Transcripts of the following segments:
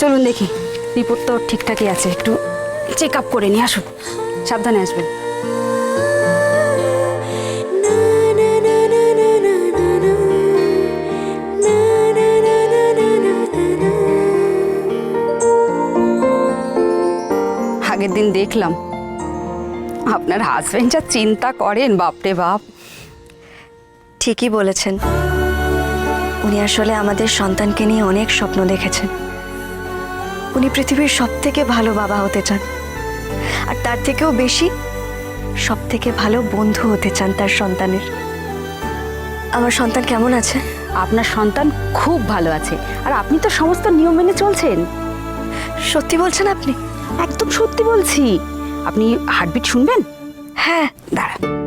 চলুন দেখি রিপোর্ট তো ঠিকঠাকই আছে, একটু চেক আপ করে নিয়ে আসুন, সাবধানে আসবেন। আগের দিন দেখলাম, আপনার হাজবেন্ড যা চিন্তা করেন, বাপরে বাপ। ঠিকই বলেছেন। উনি আসলে আমাদের সন্তানকে নিয়ে অনেক স্বপ্ন দেখেছেন। উনি পৃথিবীর সব থেকে ভালো বাবা হতে চান। আর তার থেকেও বেশি সব থেকে ভালো বন্ধু হতে চান তার সন্তানের। আমার সন্তান কেমন আছে? আপনার সন্তান খুব ভালো আছে। আর আপনি তো সমস্ত নিয়ম মেনে চলছেন। সত্যি বলছেন আপনি? একদম সত্যি বলছি। আপনি হার্টবিট শুনবেন? হ্যাঁ। দাঁড়ান।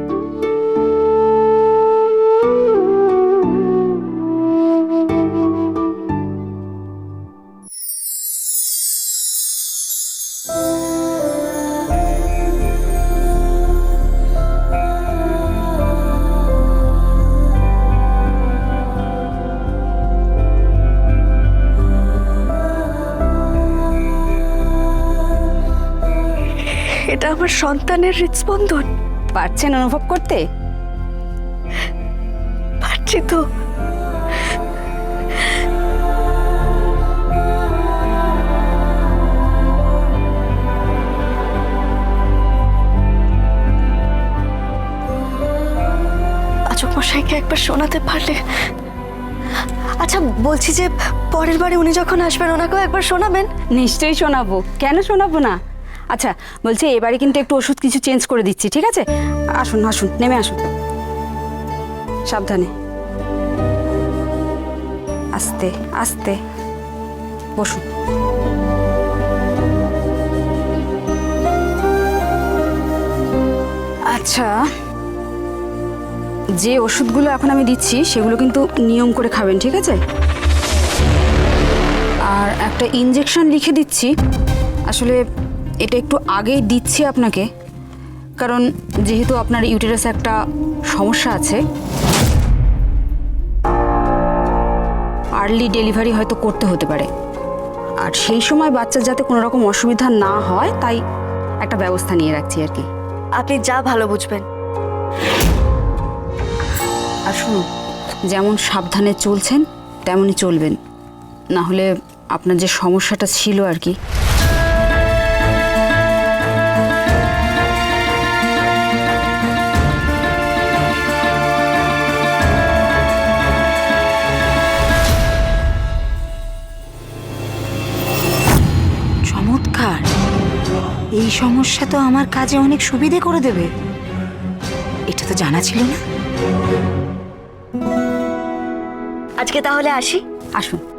এটা আমার সন্তানের হৃদস্পন্দন। পারছেন অনুভব করতে? পারছি তো। পাচক মশাইকে একবার শোনাতে পারলে। আচ্ছা বলছি যে পরের বারে উনি যখন আসবেন ওনাকেও একবার শোনাবেন? নিশ্চয়ই শোনাবো। কেন শোনাবো না? আচ্ছা বলছি এবারে কিন্তু একটু ওষুধ কিছু চেঞ্জ করে দিচ্ছি, ঠিক আছে? আসুন আসুন, নেমে আসুন। সাবধানে। আস্তে আস্তে। বসুন। আচ্ছা যে ওষুধগুলো এখন আমি দিচ্ছি, সেগুলো কিন্তু নিয়ম করে খাবেন, ঠিক আছে? আর একটা ইঞ্জেকশন লিখে দিচ্ছি। আসলে এটা একটু আগেই দিচ্ছি আপনাকে কারণ যেহেতু আপনার ইউটেরাসে একটা সমস্যা আছে। আর্লি ডেলিভারি হয়তো করতে হতে পারে। আর সেই সময় বাচ্চার যাতে কোনো রকম অসুবিধা না হয় তাই একটা ব্যবস্থা নিয়ে রাখছি আর কি। আপনি যা ভালো বুঝবেন। আর শুনুন যেমন সাবধানে চলছেন তেমনই চলবেন। না হলে আপনার যে সমস্যাটা ছিল আর কি এই সমস্যা তো আমার কাজে অনেক সুবিধে করে দেবে। এটা তো জানা ছিল না। আজকে তাহলে আসি? আসুন।